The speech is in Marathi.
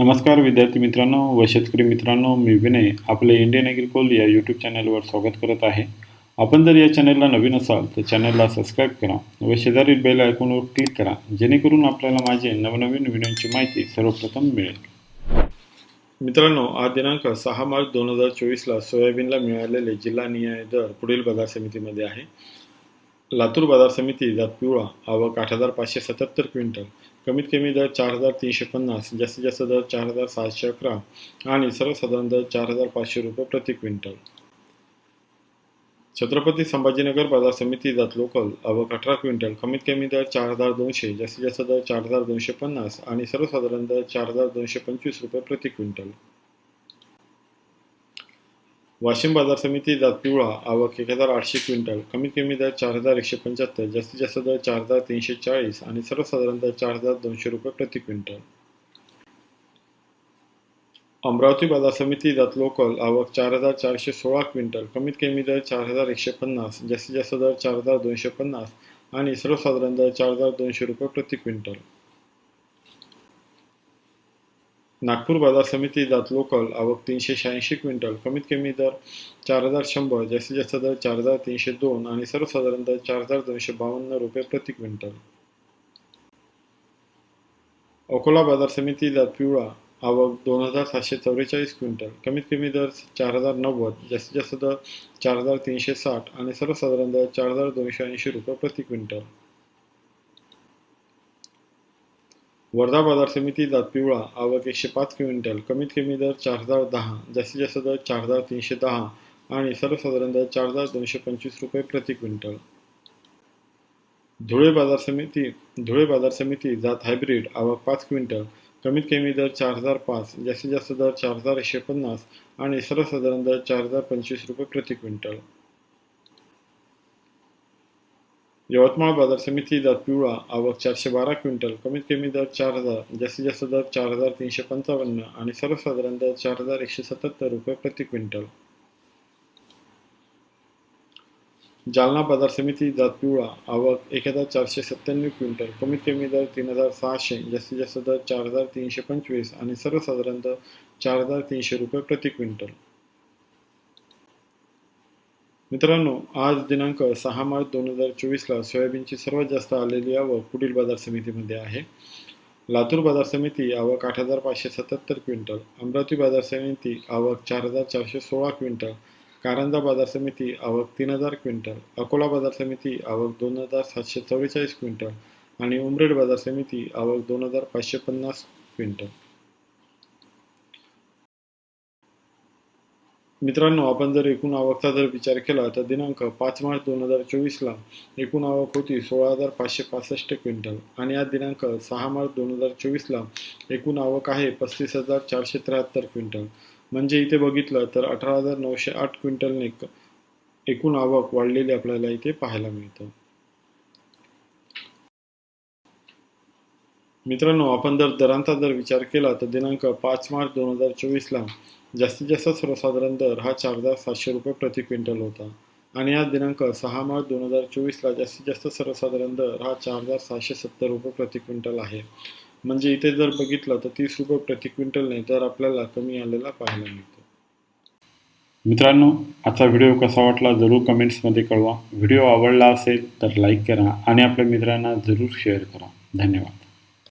नमस्कार विद्यार्थी मित्रांनो व शेतकरी मित्रांनो मी विनय आपले इंडियन ॲग्रिकोल या यूट्यूब चॅनलवर स्वागत करत आहे. आपण जर या चॅनलला नवीन असाल तर चॅनलला सबस्क्राईब करा व शेजारील बेल आयकॉनवर क्लिक करा जेणेकरून आपल्याला माझे नवनवीन व्हिडिओची माहिती सर्वप्रथम मिळेल. मित्रांनो आज दिनांक सहा मार्च दोन हजार चोवीसला सोयाबीनला मिळालेले जिल्हा न्याय दर पुढील बाजार समितीमध्ये आहे. लातूर बाजार समिती जात पिवळा आवक आठ हजार पाचशे सत्याहत्तर क्विंटल कमीत कमी दर चार हजार तीनशे पन्नास जास्तीत जास्त दर चार हजार सहाशे अकरा आणि सर्वसाधारण दर चार हजार पाचशे रुपये प्रति क्विंटल छत्रपती संभाजीनगर बाजार समिती जात लोकल आवक अठरा क्विंटल कमीत कमी दर चार हजार दोनशे जास्तीत जास्त दर चार हजार दोनशे पन्नास आणि सर्वसाधारण दर चार हजार दोनशे पंचवीस रुपये प्रति क्विंटल वाशिम बाजार समिती जात पिवळा आवक एक हजार आठशे क्विंटल कमीत कमी दर चार हजार एकशे पंच्याहत्तर जास्तीत जास्त दर चार हजार तीनशे चाळीस आणि सर्वसाधारण दर चार हजार दोनशे रुपये प्रति क्विंटल. अमरावती बाजार समिती जात लोकल आवक चार हजार चारशे सोळा क्विंटल कमीत कमी दर चार हजार एकशे पन्नास जास्तीत जास्त दर चार हजार दोनशे पन्नास आणि सर्वसाधारण दर चार हजार दोनशे रुपये प्रति क्विंटल. नागपूर बाजार समिती जात लोकल आवक तीनशे शहाऐंशी क्विंटल कमीत कमी दर चार हजार शंभर जास्तीत जास्त दर चार हजार तीनशे दोन आणि सर्वसाधारण दर चार हजार दोनशे बावन्न रुपये प्रति क्विंटल. अकोला बाजार समिती जात पिवळा आवक दोन हजार सातशे चौवेचाळीस क्विंटल कमीत कमी दर चार हजार नव्वद जास्तीत जास्त दर चार हजार तीनशे साठ आणि सर्वसाधारण दर चार हजार दोनशे ऐंशी रुपये प्रति क्विंटल. वर्धा बाजार समिती जात पिवळा आवक एकशे पाच क्विंटल कमीत कमी दर चार हजार दहा जास्तीत जास्त दर चार हजार तीनशे दहा आणि सर्वसाधारण दर चार हजार दोनशे पंचवीस रुपये प्रति क्विंटल. धुळे बाजार समिती धुळे बाजार समिती जात हायब्रिड आवक पाच क्विंटल कमीत कमी दर चार हजार पाच जास्तीत जास्त दर चार हजार एकशे पन्नास आणि सर्वसाधारण दर चार हजार पंचवीस रुपये प्रति क्विंटल. यवतमाळ बाजार समिती जात पिवळा आवक चारशे बारा क्विंटल कमीत कमी दर चार हजार जास्तीत जास्त दर चार हजार तीनशे पंचावन्न आणि सर्वसाधारण दर चार हजार एकशे सत्याहत्तर रुपये प्रति क्विंटल. जालना बाजार समिती जात पिवळा आवक एक हजार चारशे सत्त्याण्णव क्विंटल कमीत कमी दर तीन हजार सहाशे जास्तीत जास्त दर चार हजार तीनशे पंचवीस आणि सर्वसाधारण दर चार हजार तीनशे रुपये प्रति क्विंटल. मित्रांनो आज दिनांक सहा मार्च दोन हजार चोवीसला सोयाबीनची सर्वात जास्त आलेली आवक पुढील बाजार समितीमध्ये आहे. लातूर बाजार समिती आवक आठ हजार पाचशे सत्याहत्तर क्विंटल अमरावती बाजार समिती आवक चार हजार चारशे सोळा क्विंटल कारंजा बाजार समिती आवक तीन हजार क्विंटल अकोला बाजार समिती आवक दोन हजार सातशे चव्वेचाळीस क्विंटल आणि उमरेड बाजार समिती आवक दोन हजार पाचशे पन्नास क्विंटल. मित्रांनो आपण जर एकूण आवकचा जर विचार केला तर दिनांक पाच मार्च दोन हजार चोवीसला एकूण आवक होती सोळा हजार पाचशे पासष्ट क्विंटल आणि आज दिनांक सहा मार्च दोन हजार चोवीसला एकूण आवक आहे पस्तीस हजार चारशे त्र्याहत्तर क्विंटल. म्हणजे इथे बघितलं तर अठरा हजार नऊशे आठ क्विंटलने एकूण आवक वाढलेली आपल्याला इथे पाहायला मिळतं. मित्रांनो आपण जर दरांचा जर विचार केला तर दिनांक पाच मार्च दोन हजार चोवीसला जास्तीत जास्त सर्वसाधारण दर हा चार हजार सातशे रुपये प्रति क्विंटल होता. आणि आज दिनांक सहा मार्च दोन हजार चोवीसला जास्तीत जास्त सर्वसाधारण दर हा चार हजार सहाशे सत्तर रुपये प्रति क्विंटल आहे. म्हणजे इथे जर बघितलं तर तीस रुपये प्रति क्विंटलने दर आपल्याला कमी आलेला पाहायला मिळतो. मित्रांनो आजचा व्हिडिओ कसा वाटला जरूर कमेंट्समध्ये कळवा. व्हिडिओ आवडला असेल तर लाईक करा आणि आपल्या मित्रांना जरूर शेअर करा. धन्यवाद.